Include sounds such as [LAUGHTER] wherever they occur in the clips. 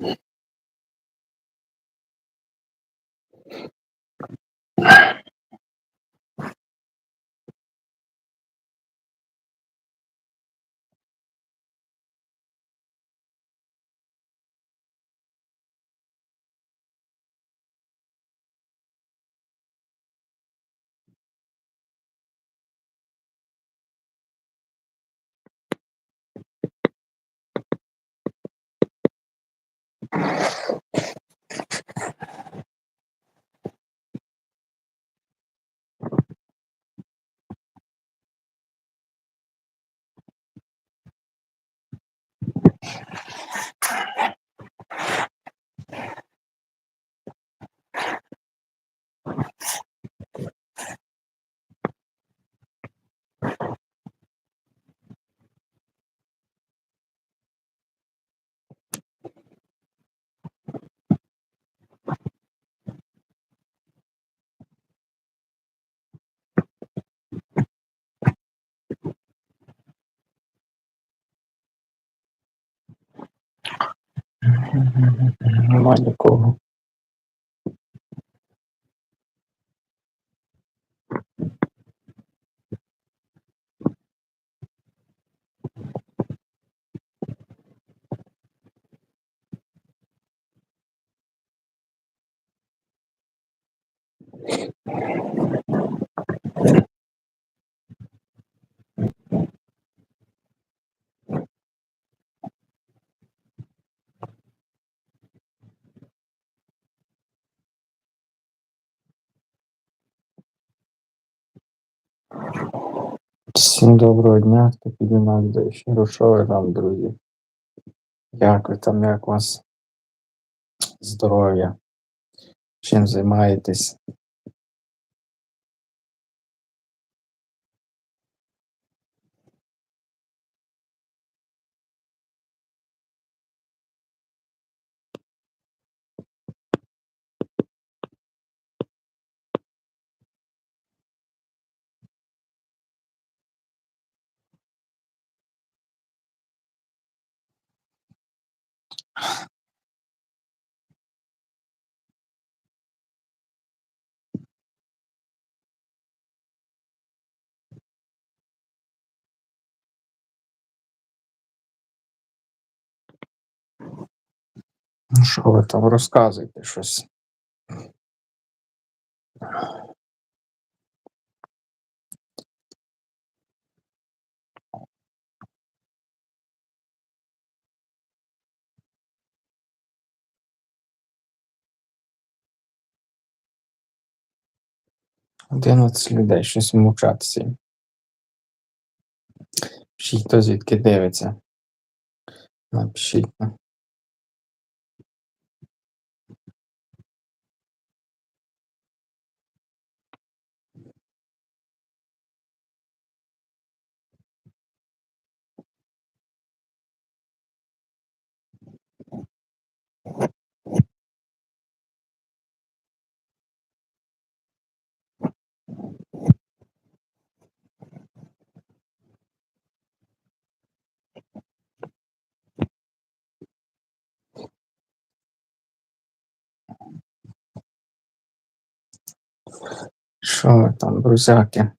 Нема Mm-hmm. Wonderful. Всім доброго дня, хто підіймав ще ви там, друзі? Як ви там, як у вас? Здоров'я? Чим займаєтесь? Ну, що ви там розказуєте щось? Одинадцять людей, щось мовчать всі. Пишіть, хто звідки дивиться. Напишіть. Що ви там, друзяки?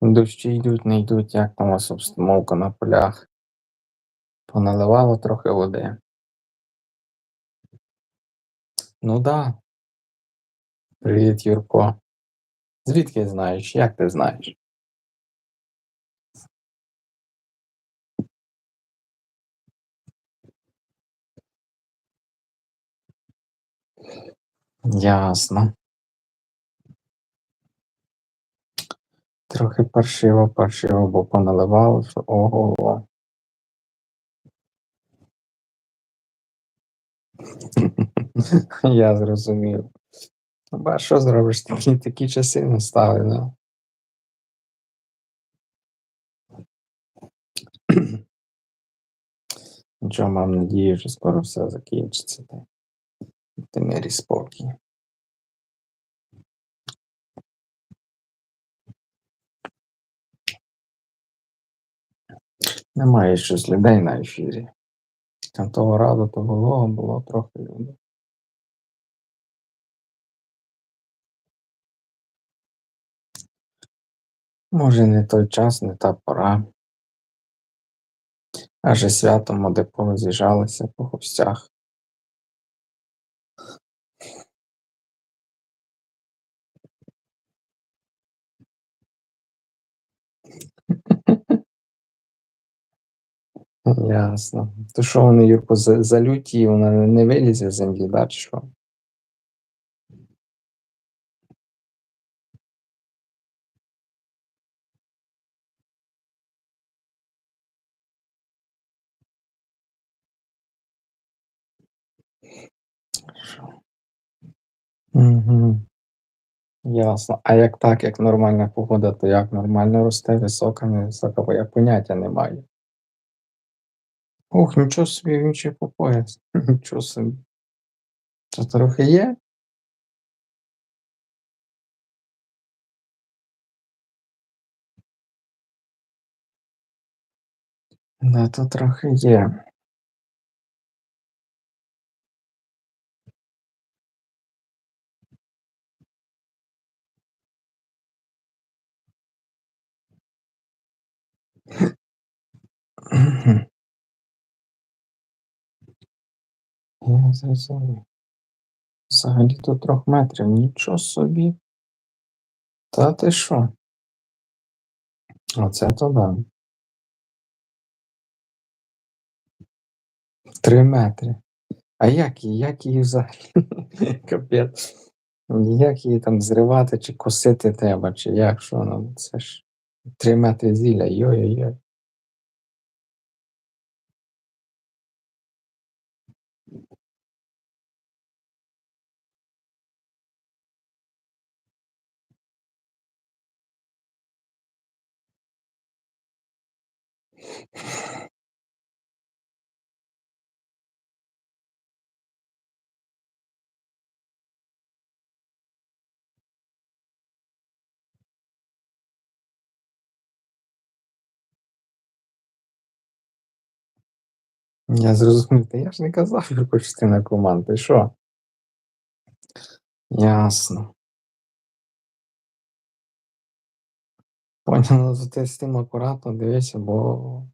Дощі йдуть, не йдуть, як там у вас обстановка на полях? Поналивало трохи води. Ну да. Привіт, Юрко. Звідки знаєш? Як ти знаєш? Ясно. Трохи паршиво, паршиво, бо поналивало, що ого. [LAUGHS] Я зрозумів. Ба, що зробиш? Такі, такі часи настали, да? Нічого, мам, надію, що скоро все закінчиться. Ти мирі спокій. Немає щось людей на ефірі. Там того раду то було, було трохи людей. Може, не той час, не та пора. Аже свято моде пороз'їжджалися по гостях. Ясно. То що вони, Юрко, за- залюті, вона не- не вилізе з землі, да, чи що? Угу. Ясно. А як так, як нормальна погода, то як нормально росте, висока, невисока, бо я поняття не маю. Ух, нічого собі, він ще пояс. Нічого [LAUGHS] собі. Це трохи є? Да, то трохи є. Я зрозумів. Взагалі то трьох метрів, нічого собі. Та ти що? Оце то да. Три метри. А як її, як її взагалі? [LAUGHS] Як її там зривати чи косити треба, чи як що ну це ж три метри зілля, йой-йой-йой. Я зрозумів, та я ж не казав, що ти наркоман, ти що? Ясно. Понял, ну ти з тим акуратно дивися, бо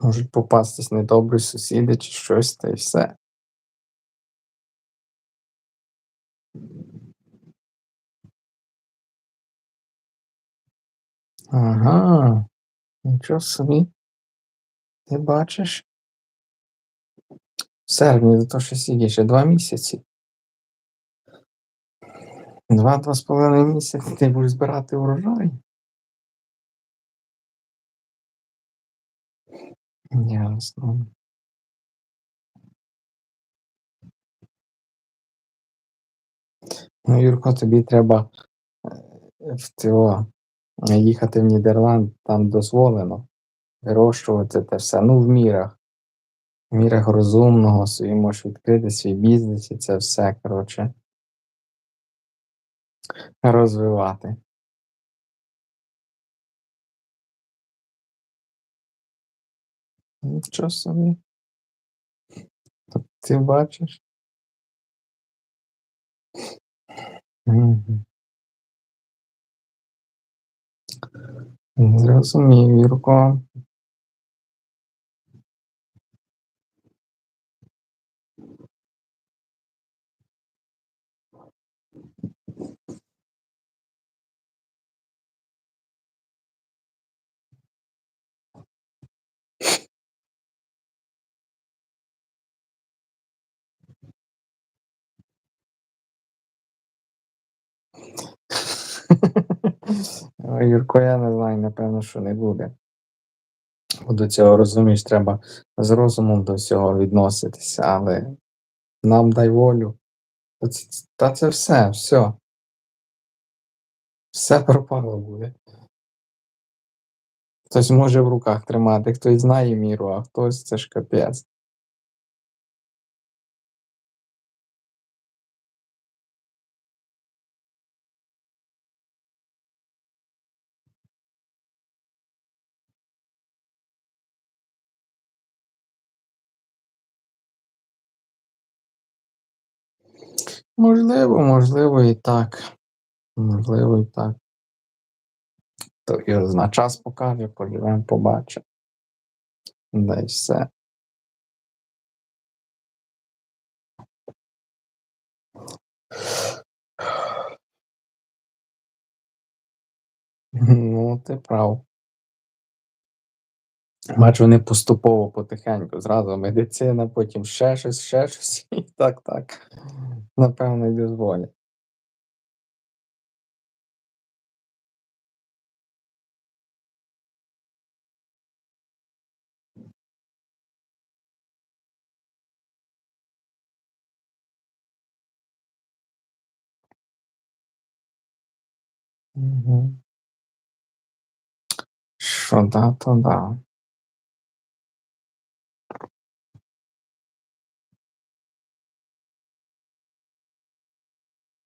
можуть попастись недобрі сусіди чи щось, та й все. Ага, нічого собі. Ти бачиш? В серпні, то ще скільки, ще два місяці. Два-два з половиною місяці ти будеш збирати урожай. Ясно. Ну, Юрко, тобі треба е, в цього їхати в Нідерланд, там дозволено вирощувати те все. Ну, в мірах. В мірах розумного, собі можеш відкрити свій бізнес і це все, коротше, розвивати. Нічого собі. Ти бачиш? Зрозумів, Юрко. Юрко, я не знаю, напевно, що не буде. Бо До цього, розумієш, треба з розумом до всього відноситися, але нам дай волю. Та це, все, все. Все пропало буде. Хтось може в руках тримати, хтось знає міру, а хтось це ж капець. Можливо, можливо, і так. Можливо, і так. То його зна час покаже, поживемо, побачимо. Да й все. Ну, ти прав. Бачу, вони поступово потихеньку. Зразу медицина, потім ще щось, ще щось. [LAUGHS] І так, так. Напевно, й дозволять. Мгм. Що да, то да.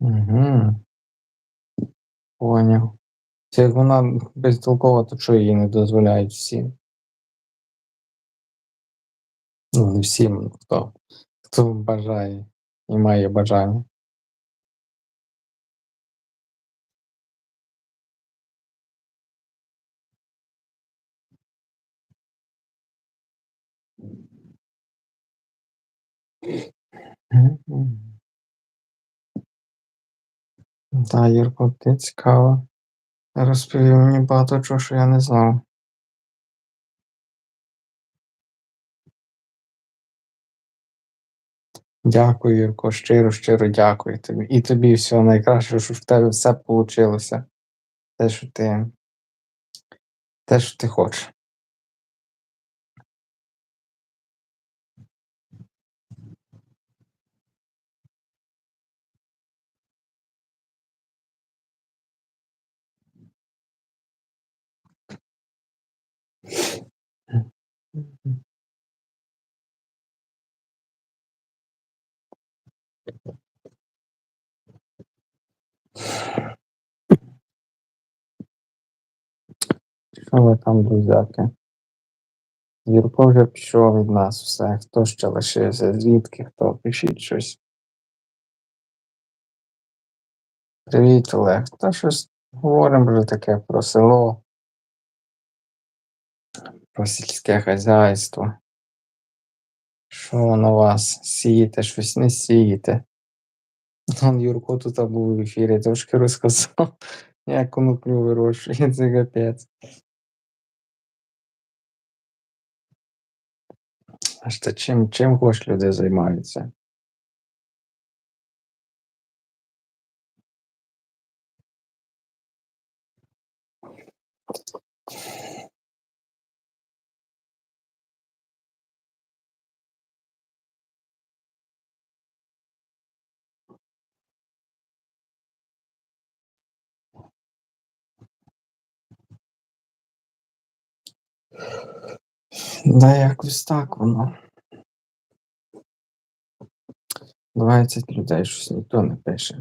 Мгм. Поняв. Це як вона безтолкова, то чого їй не дозволяють всім? Ну, не всім, хто хто бажає і має бажання. Мгм. Да, Юрко, ти цікаво. Розповів мені багато чого, що я не знав. Дякую, Юрко, щиро, щиро дякую тобі. І тобі всього найкращого, щоб в тебе все получилося. Те, що ти те, що ти хочеш. Що ви там, друзяки? Юрко вже пішов від нас все. Хто ще лишився? Звідки хто? Пишіть щось. Привіт, Олег. Та щось говоримо вже таке про село, про сільське хазяйство. Що воно у вас? Сієте, щось не сієте. Он Юрко тут був в ефірі, трошки розказав, [LAUGHS] як коноплю вирощує, це капець. Аж та чим, чим хоч люди займаються? Да якось так воно. 20 людей щось ніхто не пише.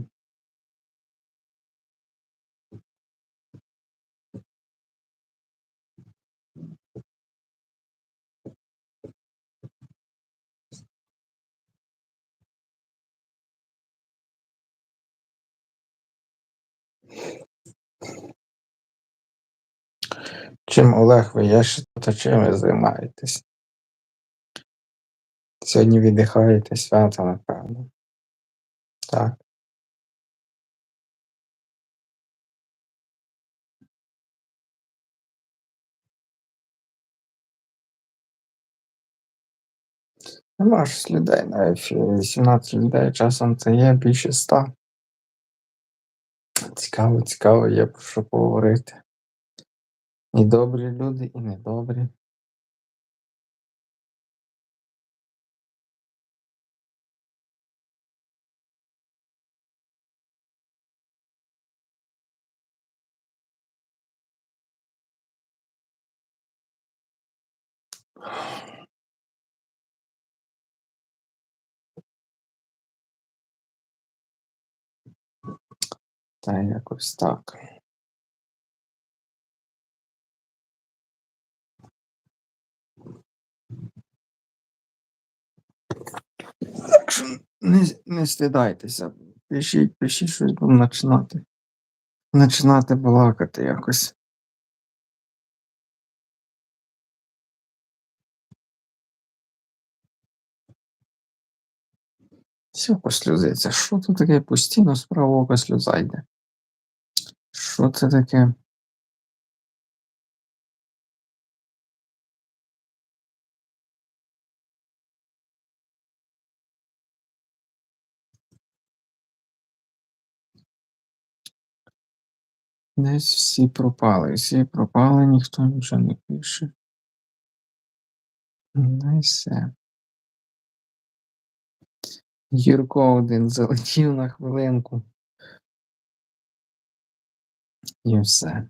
Чим Олег ви є та чим ви займаєтесь? Сьогодні віддихаєте свято, напевно. Так. Нема ж людей на ефірі. 18 людей часом це є більше 100. Цікаво, цікаво, є про що поговорити. І добрі люди, і недобрі. Та якось так. Що не, не стидайтеся Пишіть, пишіть щось будемо починати. Починати балакати якось. Все послюзиться. Що тут таке постійно з правого ока сльоза йде? Що це таке? Десь всі пропали, всі пропали, ніхто нічого не пише. Ну і все. Юрко один залетів на хвилинку. І все.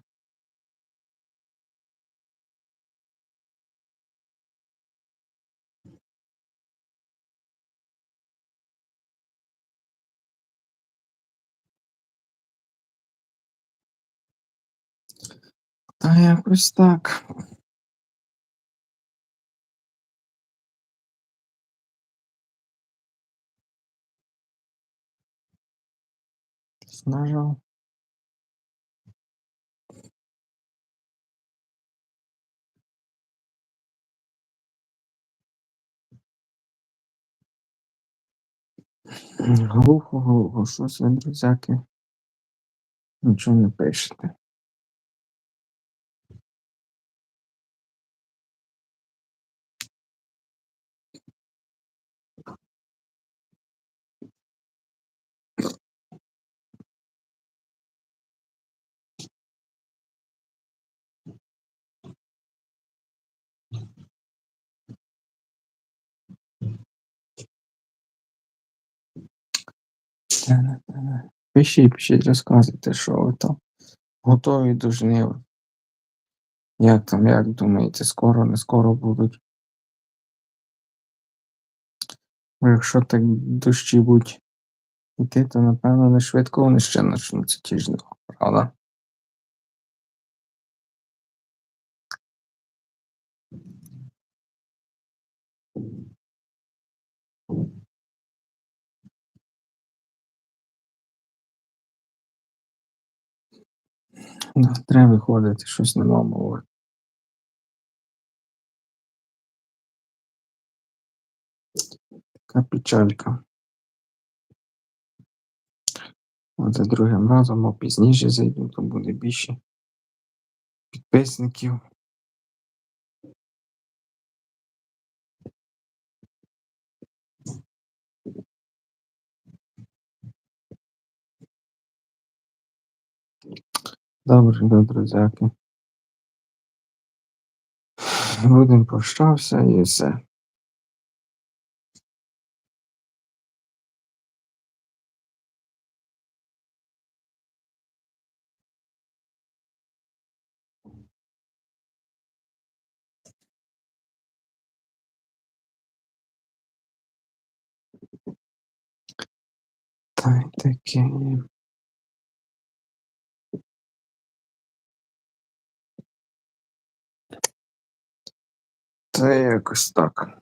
Та якось так. Нажав. Глухо, глухо, щось ви, друзяки. Нічого не пишете. Пишіть, пишіть, розказуйте, що ви там. Готові до жнив. Як там, як думаєте, скоро, не скоро будуть? Якщо так дощі будуть йти, то напевно не швидко вони ще почнуться ті жнива, правда? Ну, треба виходити, щось нема мови. Така печалька. От за другим разом, а пізніше зайду, то буде більше підписників. Добре, да, друзяки. Будемо прощався і все. Та й таке. Та якось так.